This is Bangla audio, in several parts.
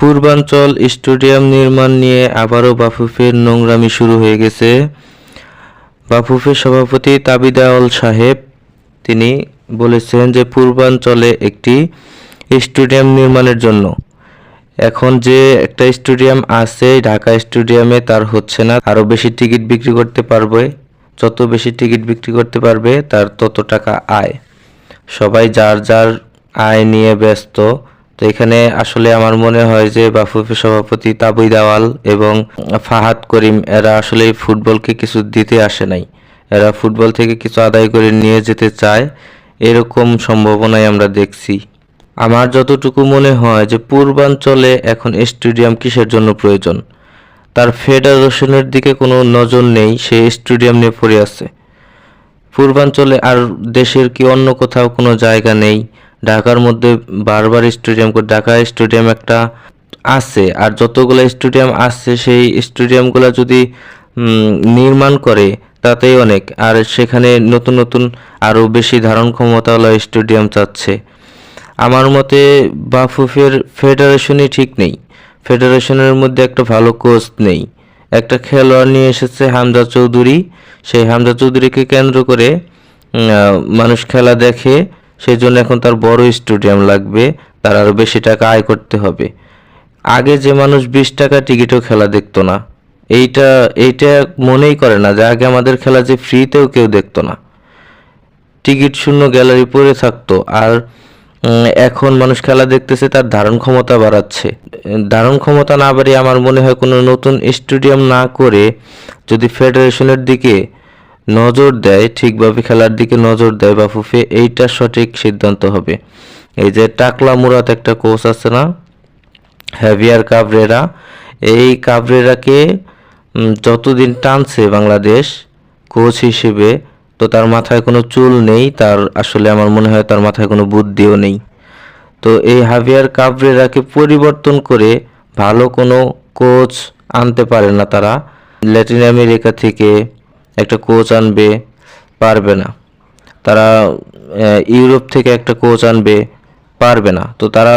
পূর্বাঞ্চল স্টেডিয়াম নির্মাণ নিয়ে আবারও বাফুফের নোংরামি শুরু হয়ে গেছে। বাফুফের সভাপতি তাবিদাউল সাহেব, তিনি বলেছেন যে পূর্বাঞ্চলে একটি স্টেডিয়াম নির্মাণের জন্য। এখন যে একটা স্টেডিয়াম আছে, ঢাকা স্টেডিয়ামে তার হচ্ছে না। আরও বেশি টিকিট বিক্রি করতে পারবে। যত বেশি টিকিট বিক্রি করতে পারবে, তার তত টাকা আয়। সবাই যার যার আয় নিয়ে ব্যস্ত তো এখানে আসলে আমার মনে হয় যে বাফুফে সভাপতি তাবুই দাওয়াল এবং ফাহাদ করিম, এরা আসলে ফুটবলকে কিছু দিতে আসে নাই। এরা ফুটবল থেকে কিছু আদায় করে নিয়ে যেতে চায়। এরকম সম্ভাবনাই আমরা দেখছি। আমার যতটুকু মনে হয় যে পূর্বাঞ্চলে এখন স্টেডিয়াম কিসের জন্য প্রয়োজন? তার ফেডারেশনের দিকে কোনো নজর নেই, সে স্টেডিয়াম নিয়ে পড়ে আছে। পূর্বাঞ্চলে আর দেশের কি অন্য কোথাও কোনো জায়গা নেই? ঢাকার মধ্যে বারবার স্টেডিয়াম ঢাকা স্টেডিয়াম একটা আছে। আর যতগুলো স্টেডিয়াম আছে, সেই স্টেডিয়ামগুলো যদি নির্মাণ করে, তাতেই অনেক। আর সেখানে নতুন নতুন আরও বেশি ধারণ ক্ষমতাওয়ালা স্টেডিয়াম চাচ্ছে। আমার মতে বাফুফের ফেডারেশনই ঠিক নেই। ফেডারেশনের মধ্যে একটা ভালো কোচ নেই। একটা খেলোয়াড় নিয়ে এসেছে হামজা চৌধুরী। সেই হামজা চৌধুরীকে কেন্দ্র করে মানুষ খেলা দেখে সেই জন্য এখন তার বড় স্টেডিয়াম লাগবে, তার আরও বেশি টাকা আয় করতে হবে। আগে যে মানুষ বিশ টাকা টিকিটও খেলা দেখতো না, এইটা এইটা মনেই করে না যে আগে আমাদের খেলা যে ফ্রিতেও কেউ দেখতো না। টিকিট শূন্য গ্যালারি পড়ে থাকতো আর এখন মানুষ খেলা দেখতেছে তার ধারণ ক্ষমতা বাড়াচ্ছে। ধারণ ক্ষমতা না বাড়িয়ে আমার মনে হয় কোনো নতুন স্টেডিয়াম না করে যদি ফেডারেশনের দিকে নজর দেয়, ঠিকভাবে খেলার দিকে নজর দেয় বাফুফে, এইটা সঠিক সিদ্ধান্ত হবে। এই যে টাকলা মুরাত একটা কোচ আছে না হ্যাভিয়ার কাবরেরা এই কাবরেরাকে যতদিন টানছে বাংলাদেশ কোচ হিসেবে, তো তার মাথায় কোনো চুল নেই, তার আসলে আমার মনে হয় তার মাথায় কোনো বুদ্ধিও নেই। তো এই হাভিয়ার কাবরেরাকে পরিবর্তন করে ভালো কোনো কোচ আনতে পারে না তারা। ল্যাটিন আমেরিকা থেকে একটা কোচ আনবে পারবে না। তারা ইউরোপ থেকে একটা কোচ আনবে পারবে না। তো তারা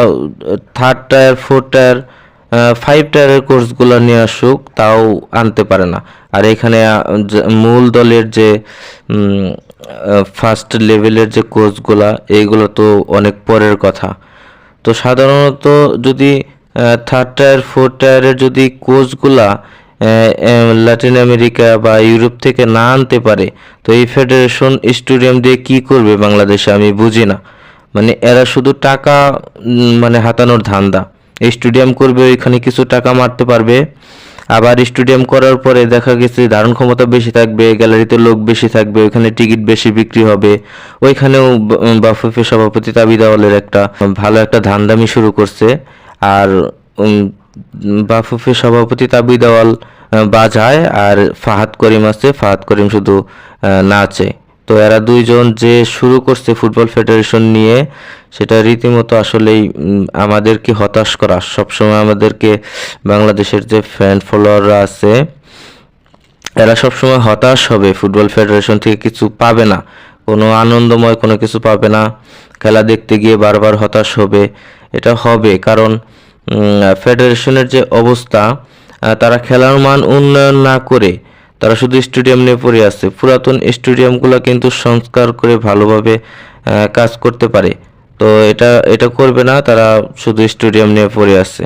third tier four tier five টায়ারের কোর্সগুলো নিয়ে আসুক, তাও আনতে পারে না। আর এখানে মূল দলের যে ফার্স্ট লেভেলের যে কোচগুলা এইগুলো তো অনেক পরের কথা। তো সাধারণত যদি থার্ড টায়ার ফোর টায়ারের যদি কোচগুলা ল্যাটিন আমেরিকা বা ইউরোপ থেকে না আনতে পারে, তো এই ফেডারেশন স্টেডিয়াম দিয়ে কি করবে বাংলাদেশে আমি বুঝি না। মানে এরা শুধু টাকা মানে হাতানোর ধান্দা। স্টেডিয়াম করবে, ওইখানে কিছু টাকা মারতে পারবে। আবার স্টেডিয়াম করার পরে দেখা গেছে ধারণ ক্ষমতা বেশি থাকবে, গ্যালারিতে লোক বেশি থাকবে, ওইখানে টিকিট বেশি বিক্রি হবে। ওইখানেও বাফুফে সভাপতি তাবিদাওয়ালের একটা ভালো একটা ধান্দামি শুরু করছে। আর বাফুফে সভাপতি তাবিদাওয়াল আহ, বাজায় আর ফাহাদ করিম আছে। ফাহাদ করিম শুধু নাচে। তো এরা দুইজন যে শুরু করছে ফুটবল ফেডারেশন নিয়ে সেটা রীতিমতো আসলেই আমাদেরকে হতাশ করা। সবসময় আমাদেরকে বাংলাদেশের যে ফ্যান ফলোয়াররা আছে এরা সবসময় হতাশ হবে। ফুটবল ফেডারেশন থেকে কিছু পাবে না। কোনো আনন্দময় কোনো কিছু পাবে না। খেলা দেখতে গিয়ে বারবার হতাশ হবে। এটা হবে। কারণ ফেডারেশনের যে অবস্থা তারা খেলার মান উন্নয়ন না করে তারা শুধু স্টেডিয়াম নিয়ে পড়ে আছে। পুরাতন স্টেডিয়ামগুলো কিন্তু সংস্কার করে ভালোভাবে কাজ করতে পারে। তো এটা এটা করবে না, তারা শুধু স্টেডিয়াম নিয়ে পড়ে আছে।